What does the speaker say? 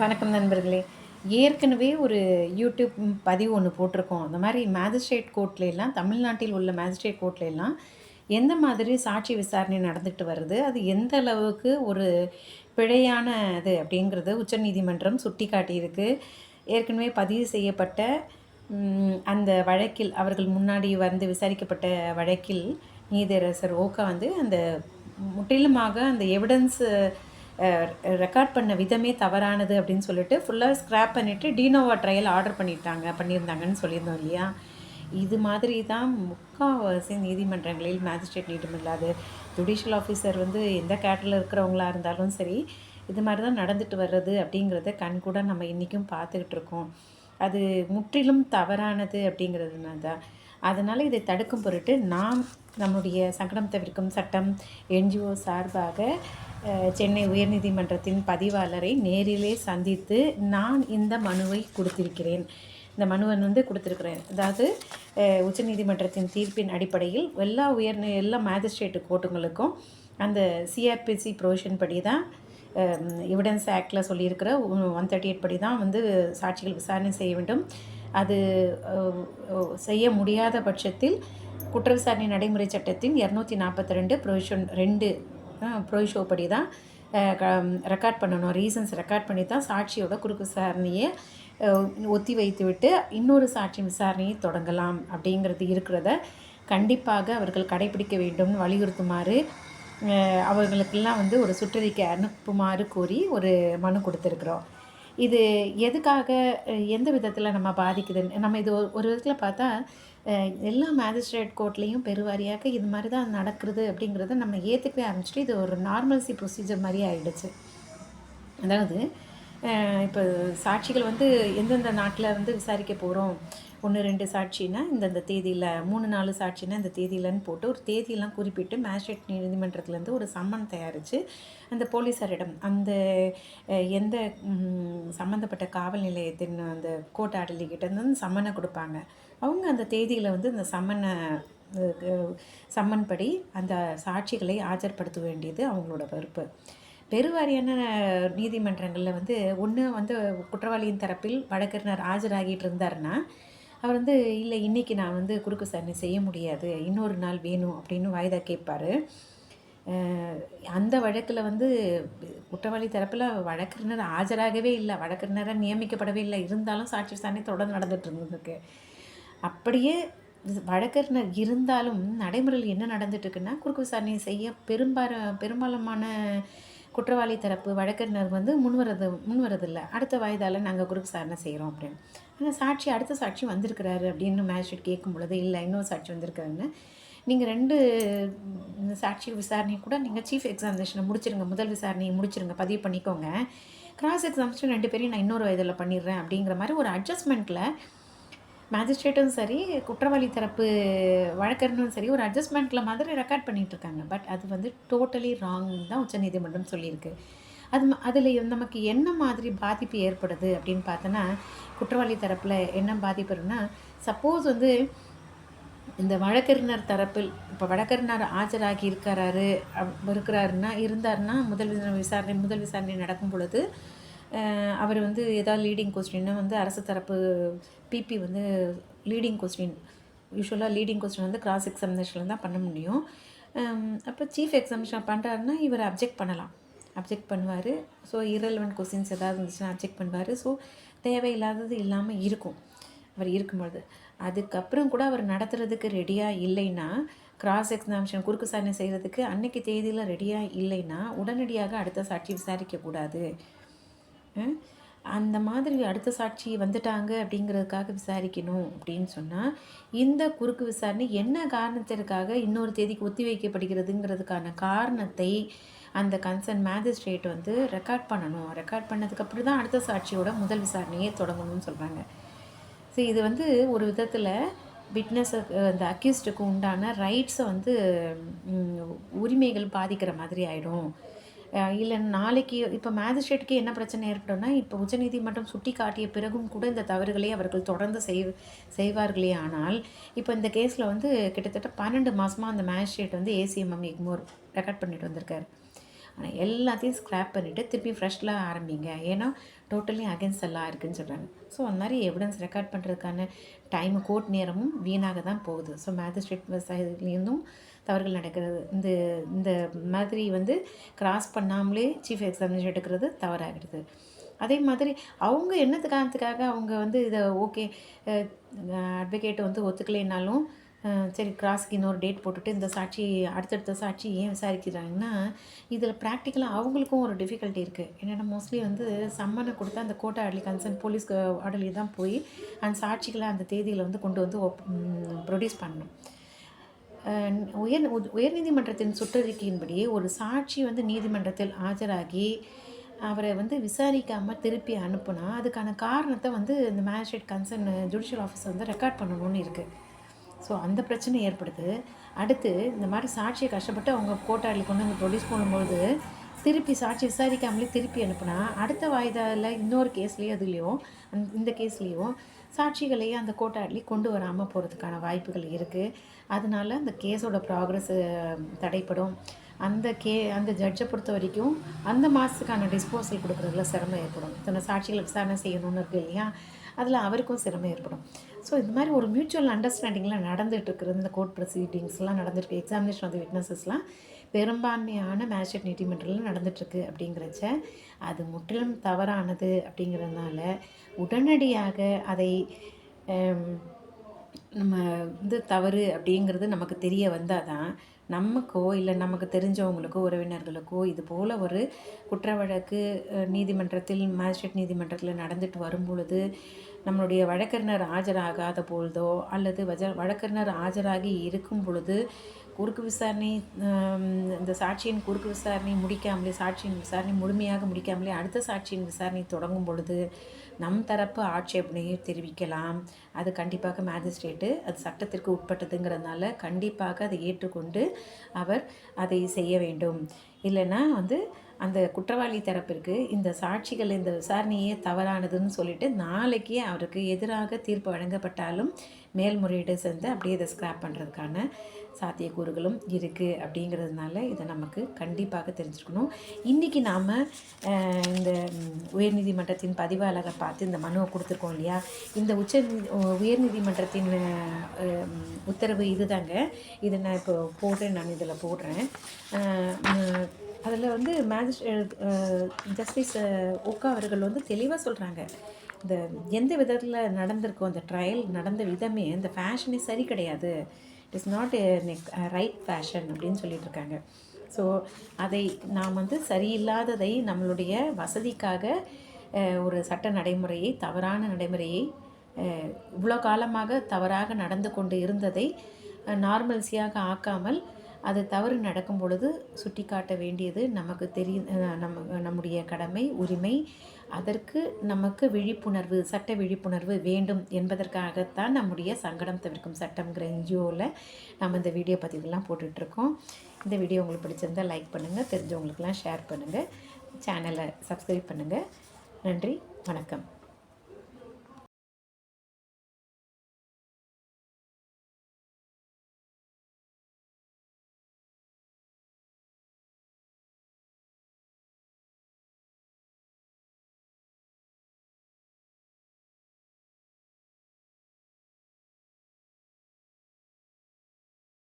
வணக்கம் நண்பர்களே. ஏற்கனவே ஒரு யூடியூப் பதிவு ஒன்று போட்டிருக்கோம். அந்த மாதிரி மேஜிஸ்ட்ரேட் கோர்ட்லாம் தமிழ்நாட்டில் உள்ள மேஜிஸ்ட்ரேட் கோர்ட்லாம் எந்த மாதிரி சாட்சி விசாரணை நடந்துட்டு வருது? அது எந்த அளவுக்கு ஒரு பிழையான இது அப்படிங்கிறது உச்சநீதிமன்றம் சுட்டி காட்டியிருக்கு ஏற்கனவே பதிவு செய்யப்பட்ட அந்த வழக்கில் அவர்கள் முன்னாடி வந்து விசாரிக்கப்பட்ட வழக்கில் நீதியரசர் ஓகா வந்து அந்த முற்றிலுமாக அந்த எவிடன்ஸு ரெக்கார்ட் பண்ண விதமே தவறானது அப்படின்னு சொல்லிட்டு ஃபுல்லாக ஸ்க்ராப் பண்ணிவிட்டு டீனோவா ட்ரையல் ஆர்டர் பண்ணிட்டாங்க பண்ணியிருந்தாங்கன்னு சொல்லியிருந்தோம் இல்லையா? இது மாதிரி தான் முக்கால்வாசி நீதிமன்றங்களில் மேஜிஸ்ட்ரேட் நீதிமன்றம் இல்லாது ஜுடிஷியல் ஆஃபீஸர் வந்து எந்த கேட்டில் இருக்கிறவங்களா இருந்தாலும் சரி இது மாதிரி தான் நடந்துட்டு வர்றது அப்படிங்கிறத கண்கூட நம்ம இன்றைக்கும் பார்த்துக்கிட்டு இருக்கோம். அது முற்றிலும் தவறானது அப்படிங்கிறதுனால தான். அதனால் இதை தடுக்கும் பொருட்டு நாம் நம்முடைய சங்கடம் தவிர்க்கும் சட்டம் என்ஜிஓ சார்பாக சென்னை உயர்நீதிமன்றத்தின் பதிவாளரை நேரிலே சந்தித்து நான் இந்த மனுவை கொடுத்திருக்கிறேன். இந்த மனுவை வந்து கொடுத்துருக்குறேன். அதாவது உச்சநீதிமன்றத்தின் தீர்ப்பின் அடிப்படையில் எல்லா உயர் எல்லா மேஜிஸ்ட்ரேட்டு கோர்ட்டுங்களுக்கும் அந்த சிஆர்பிசி ப்ரொவிஷன் படி தான் எவிடன்ஸ் ஆக்டில் சொல்லியிருக்கிற ஒன் தேர்ட்டி எயிட் படி தான் வந்து சாட்சிகள் விசாரணை செய்ய வேண்டும். அது செய்ய முடியாத பட்சத்தில் குற்ற விசாரணை நடைமுறை சட்டத்தின் இரநூத்தி நாற்பத்தி ரெண்டு ப்ரொவிஷன் ரெண்டு ப்ரொவிஷோ படி தான் ரெக்கார்ட் பண்ணணும். ரீசன்ஸ் ரெக்கார்ட் பண்ணி தான் சாட்சியோட குறுக்கு விசாரணையை ஒத்தி வைத்து விட்டு இன்னொரு சாட்சி விசாரணையை தொடங்கலாம் அப்படிங்கிறது இருக்கிறத கண்டிப்பாக அவர்கள் கடைபிடிக்க வேண்டும் வலியுறுத்துமாறு அவர்களுக்கெல்லாம் வந்து ஒரு சுற்றறிக்கை அனுப்புமாறு கூறி ஒரு மனு கொடுத்துருக்குறோம். இது எதுக்காக எந்த விதத்தில் நம்ம பாதிக்குதுன்னு நம்ம இது ஒரு- ஒரு விதத்தில் பார்த்தா எல்லா மேஜிஸ்ட்ரேட் கோர்ட்லேயும் பெருவாரியாக இது மாதிரி தான் நடக்கிறது அப்படிங்கிறத நம்ம ஏற்றுக்கவே ஆரம்பிச்சிட்டு இது ஒரு நார்மல்சி ப்ரொசீஜர் மாதிரி ஆகிடுச்சு அதாவது இப்போ சாட்சிகள் வந்து எந்தெந்த நாட்டில் வந்து விசாரிக்க போகிறோம் ஒன்று ரெண்டு சாட்சினா இந்தந்த தேதியில் மூணு நாலு சாட்சினா இந்த தேதியிலன்னு போட்டு ஒரு தேதியெல்லாம் குறிப்பிட்டு மேஜிஸ்ட்ரேட் நீதிமன்றத்துலேருந்து ஒரு சம்மன் தயாரித்து அந்த போலீஸாரிடம் அந்த எந்த சம்மந்தப்பட்ட காவல் நிலையத்தின் அந்த கோர்ட் ஆடலிக்கிட்டேருந்து அந்த சம்மனை கொடுப்பாங்க. அவங்க அந்த தேதியில் வந்து அந்த சம்மனை சம்மன்படி சம்மன் படி அந்த சாட்சிகளை ஆஜர்படுத்த வேண்டியது அவங்களோட பொறுப்பு. பெருவாரியான நீதிமன்றங்களில் வந்து ஒன்று வந்து குற்றவாளியின் தரப்பில் வழக்கறிஞர் ஆஜராகிட்டு இருந்தாருன்னா அவர் வந்து இல்லை இன்னைக்கு நான் வந்து குறுக்கு விசாரணை செய்ய முடியாது. இன்னொரு நாள் வேணும் அப்படின்னு வாய்தா கேட்பார். அந்த வழக்கில் வந்து குற்றவாளி தரப்பில் வழக்கறிஞர் ஆஜராகவே இல்லை. வழக்கறிஞராக நியமிக்கப்படவே இல்லை. இருந்தாலும் சாட்சி விசாரணை தொடர்ந்து நடந்துட்டு இருந்திருக்கு. அப்படியே வழக்கறிஞர் இருந்தாலும் நடைமுறையில் என்ன நடந்துட்டு இருக்குன்னா குறுக்கு விசாரணை செய்ய பெரும்பாலும் பெரும்பாலுமான குற்றவாளி தரப்பு வழக்கறிஞர் வந்து முன்வரது முன்வரதில்லை. அடுத்த வயதால் நாங்கள் குரூப் விசாரணை செய்கிறோம் அப்படின்னு. ஆனால் சாட்சி அடுத்த சாட்சி வந்திருக்கிறாரு அப்படின்னு மேஜிஸ்ட்ரேட் கேட்கும் பொழுது இல்லை இன்னொரு சாட்சி வந்திருக்காருன்னு. நீங்கள் ரெண்டு சாட்சி விசாரணை கூட நீங்கள் சீஃப் எக்ஸாமினேஷனை முடிச்சிருங்க. முதல் விசாரணையை முடிச்சிருங்க. பதிவு பண்ணிக்கோங்க. கிராஸ் எக்ஸாமினேஷன் ரெண்டு பேரையும் நான் இன்னொரு வயதில் பண்ணிடுறேன். அப்படிங்கிற மாதிரி ஒரு அட்ஜஸ்ட்மெண்ட்டில் மேஜிஸ்ட்ரேட்டும் சரி குற்றவாளி தரப்பு வழக்கறிஞரும் சரி ஒரு அட்ஜஸ்ட்மெண்ட்டில் மாதிரி ரெக்கார்ட் பண்ணிட்டு இருக்காங்க பட் அது வந்து டோட்டலி ராங் தான் உச்சநீதிமன்றம் சொல்லியிருக்கு. அது அதில் நமக்கு என்ன மாதிரி பாதிப்பு ஏற்படுது அப்படின்னு பார்த்தோன்னா குற்றவாளி தரப்பில் என்ன பாதிப்பு இருக்குன்னா சப்போஸ் வந்து இந்த வழக்கறிஞர் தரப்பில் இப்போ வழக்கறிஞர் ஆஜராகி இருக்கிறாரு அப்- இருக்கிறாருன்னா இருந்தாருன்னா முதல் விசாரணை முதல் விசாரணை நடக்கும் பொழுது அவர் வந்து ஏதாவது லீடிங் கொஸ்டின்னு வந்து அரசு தரப்பு பிபி வந்து லீடிங் கொஸ்டின் யூஸ்வலாக லீடிங் கொஸ்டின் வந்து கிராஸ் எக்ஸாமினேஷனில் தான் பண்ண முடியும். அப்போ சீஃப் எக்ஸாமினேஷன் பண்ணுறாருன்னா இவர் அப்ஜெக்ட் பண்ணலாம். அப்ஜெக்ட் பண்ணுவார். ஸோ இரலவெண்ட் கொஸ்டின்ஸ் ஏதாவது இருந்துச்சுன்னா அப்ஜெக்ட் பண்ணுவார். ஸோ தேவையில்லாதது இல்லாமல் இருக்கும். அவர் இருக்கும்பொழுது. அதுக்கப்புறம் கூட அவர் நடத்துறதுக்கு ரெடியாக இல்லைன்னா கிராஸ் எக்ஸாமினேஷன் குறுக்கு சாதனை செய்கிறதுக்கு அன்னைக்கு தேதியில் ரெடியாக இல்லைன்னா உடனடியாக அடுத்த சாட்சி விசாரிக்கக்கூடாது அந்த மாதிரி அடுத்த சாட்சி வந்துட்டாங்க அப்படிங்கிறதுக்காக விசாரிக்கணும் அப்படின்னு சொன்னால் இந்த குறுக்கு விசாரணை என்ன காரணத்திற்காக இன்னொரு தேதிக்கு ஒத்தி வைக்கப்படுகிறதுங்கிறதுக்கான காரணத்தை அந்த கன்சர்ன் மேஜிஸ்ட்ரேட் வந்து ரெக்கார்ட் பண்ணணும். ரெக்கார்ட் பண்ணதுக்கப்புறம் தான் அடுத்த சாட்சியோட முதல் விசாரணையே தொடங்கணும்னு சொல்கிறாங்க ஸோ இது வந்து ஒரு விதத்தில் விட்னஸ் அந்த அக்யூஸ்டுக்கு உண்டான ரைட்ஸை வந்து உரிமைகள் பாதிக்கிற மாதிரி ஆகிடும் இல்லை நாளைக்கு இப்போ மேஜிஸ்ட்ரேட்டுக்கு என்ன பிரச்சனை ஏற்படும்னா இப்போ உச்சநீதிமன்றம் சுட்டி காட்டிய பிறகும் கூட இந்த தவறுகளை அவர்கள் தொடர்ந்து செய் செய்வார்களே ஆனால் இப்போ இந்த கேஸில் வந்து கிட்டத்தட்ட பன்னெண்டு மாதமாக அந்த மேஜிஸ்ட்ரேட் வந்து ஏசிஎம்எம் எக்மோர் ரெக்கார்ட் பண்ணிட்டு வந்திருக்காரு. ஆனால் எல்லாத்தையும் ஸ்க்ராப் பண்ணிவிட்டு திருப்பி ஃப்ரெஷ்லாம் ஆரம்பிங்க. ஏன்னா டோட்டலி அகேன்ஸ்ட் எல்லாம் இருக்குதுன்னு சொல்கிறாங்க ஸோ அந்த மாதிரி எவிடன்ஸ் ரெக்கார்ட் பண்ணுறதுக்கான டைம் கோர்ட் நேரமும் வீணாக தான் போகுது. ஸோ மேஜிஸ்ட்ரேட் சைட்லேருந்தும் தவறுகள் நடக்கிறது. இந்த இந்த மாதிரி வந்து கிராஸ் பண்ணாமலே சீஃப் எக்ஸாமினேஷன் எடுக்கிறது தவறாகிறது. அதே மாதிரி அவங்க என்னத்து காரணத்துக்காக அவங்க வந்து இதை ஓகே அட்வொகேட் வந்து ஒத்துக்கலைனாலும் சரி கிராஸ்க்கு இன்னொரு டேட் போட்டுட்டு இந்த சாட்சி அடுத்தடுத்த சாட்சி ஏன் விசாரிக்கிறாங்கன்னா இதில் ப்ராக்டிக்கலாக அவங்களுக்கும் ஒரு டிஃபிகல்ட்டி இருக்குது என்னென்னா மோஸ்ட்லி வந்து சம்மனை கொடுத்தா அந்த கோட்டை ஆடலி கன்சர்ன் போலீஸ் ஆடலி தான் போய் அந்த சாட்சிகளை அந்த தேதியில் வந்து கொண்டு வந்து ப்ரொடியூஸ் பண்ணணும். உயர் உயர்நீதிமன்றத்தின் சுற்றறிக்கையின்படி ஒரு சாட்சி வந்து நீதிமன்றத்தில் ஆஜராகி அவரை வந்து விசாரிக்காமல் திருப்பி அனுப்புனா அதுக்கான காரணத்தை வந்து இந்த மேஜிஸ்ட்ரேட் கன்சர்ன் ஜுடிஷியல் ஆஃபீஸர் வந்து ரெக்கார்ட் பண்ணணும்னு இருக்குது ஸோ அந்த பிரச்சனை ஏற்படுது. அடுத்து இந்த மாதிரி சாட்சியை கஷ்டப்பட்டு அவங்க கோட்டாளி கொண்டு வந்து ப்ரொடியூஸ் பண்ணும்போது திருப்பி சாட்சி விசாரிக்காமலே திருப்பி அனுப்புனா அடுத்த வாய்தாவில் இன்னொரு கேஸ்லேயும் அதுலேயும் அந் இந்த கேஸ்லேயும் சாட்சிகளையே அந்த கோட்டாட்லி கொண்டு வராமல் போகிறதுக்கான வாய்ப்புகள் இருக்குது அதனால அந்த கேஸோட ப்ராக்ரஸ் தடைப்படும். அந்த கே அந்த ஜட்ஜை பொறுத்த வரைக்கும் அந்த மாதத்துக்கான டிஸ்போசல் கொடுக்குறதுல சிரமம் ஏற்படும். இத்தனை சாட்சிகளை விசாரணை செய்யணும்னு இருக்குது இல்லையா? அதில் அவருக்கும் சிரமம் ஏற்படும். ஸோ இது மாதிரி ஒரு மியூச்சுவல் அண்டர்ஸ்டாண்டிங்கில் நடந்துகிட்ருக்குறது இந்த கோர்ட் ப்ரொசீடிங்ஸ்லாம் நடந்துருக்கு எக்ஸாமினேஷன் ஆஃப் விட்னஸஸ்லாம் பெரும்பான்மையான மேஜிஸ்ட்ரேட் நீதிமன்றத்தில் நடந்துகிட்ருக்கு அப்படிங்கிறச்ச அது முற்றிலும் தவறானது அப்படிங்கிறதுனால உடனடியாக அதை நம்ம வந்து தவறு அப்படிங்கிறது நமக்கு தெரிய வந்தால் தான் நமக்கோ இல்லை நமக்கு தெரிஞ்சவங்களுக்கோ உறவினர்களுக்கோ இது போல் ஒரு குற்ற வழக்கு நீதிமன்றத்தில் மேஜிஸ்ட்ரேட் நீதிமன்றத்தில் நடந்துட்டு வரும்பொழுது நம்மளுடைய வழக்கறிஞர் ஆஜராகாத பொழுதோ அல்லது வஜ வழக்கறிஞர் ஆஜராகி இருக்கும் பொழுது குறுக்கு விசாரணை இந்த சாட்சியின் குறுக்கு விசாரணை முடிக்காமலே சாட்சியின் விசாரணை முழுமையாக முடிக்காமலே அடுத்த சாட்சியின் விசாரணை தொடங்கும் பொழுது நம் தரப்பு ஆட்சேபனையை தெரிவிக்கலாம். அது கண்டிப்பாக மேஜிஸ்ட்ரேட்டு அது சட்டத்திற்கு உட்பட்டதுங்கிறதுனால கண்டிப்பாக அதை ஏற்றுக்கொண்டு அவர் அதை செய்ய வேண்டும். இல்லைன்னா வந்து அந்த குற்றவாளி தரப்பிற்கு இந்த சாட்சிகள் இந்த விசாரணையே தவறானதுன்னு சொல்லிட்டு நாளைக்கு அவருக்கு எதிராக தீர்ப்பு வழங்கப்பட்டாலும் மேல்முறையீடு செஞ்சு அப்படியே இதை ஸ்க்ராப் பண்ணுறதுக்கான சாத்தியக்கூறுகளும் இருக்குது அப்படிங்கிறதுனால இதை நமக்கு கண்டிப்பாக தெரிஞ்சுக்கணும் இன்றைக்கி நாம் இந்த உயர்நீதிமன்றத்தின் பதிவாளரை பார்த்து இந்த மனுவை கொடுத்துருக்கோம் இல்லையா? இந்த உச்ச உயர்நீதிமன்றத்தின் உத்தரவு இதுதாங்க. இதை நான் இப்போ போடுறேன் நான் இதில் போடுறேன். அதில் வந்து மேஜிஸ்ட்ரேட் ஜஸ்டிஸ் ஓக்கா அவர்கள் வந்து தெளிவாக சொல்கிறாங்க இந்த எந்த விதத்தில் நடந்திருக்கோ அந்த ட்ரையல் நடந்த விதமே இந்த ஃபேஷனே சரி கிடையாது. It is not neck right fashion அப்படின்னு சொல்லிட்டு இருக்காங்க ஸோ அதை நாம் வந்து சரியில்லாததை நம்மளுடைய வசதிக்காக ஒரு சட்ட நடைமுறையை தவறான நடைமுறையை இவ்வளோ காலமாக தவறாக நடந்து கொண்டு இருந்ததை நார்மல்ஸியாக ஆக்காமல் அது தவறு நடக்கும் பொழுது சுட்டி காட்ட வேண்டியது நமக்கு தெரியும் நம்ம நம்முடைய கடமை உரிமை. அதற்கு நமக்கு விழிப்புணர்வு சட்ட விழிப்புணர்வு வேண்டும் என்பதற்காகத்தான் நம்முடைய சங்கடம் தவிர்க்கும் சட்டம்ங்கிற என்ஜிஓவில் நம்ம இந்த வீடியோ பதிவுலாம் போட்டுட்ருக்கோம். இந்த வீடியோ உங்களுக்கு பிடிச்சிருந்தால் லைக் பண்ணுங்கள் தெரிஞ்சவங்களுக்கெல்லாம் ஷேர் பண்ணுங்கள் சேனலை சப்ஸ்கிரைப் பண்ணுங்கள் நன்றி வணக்கம்.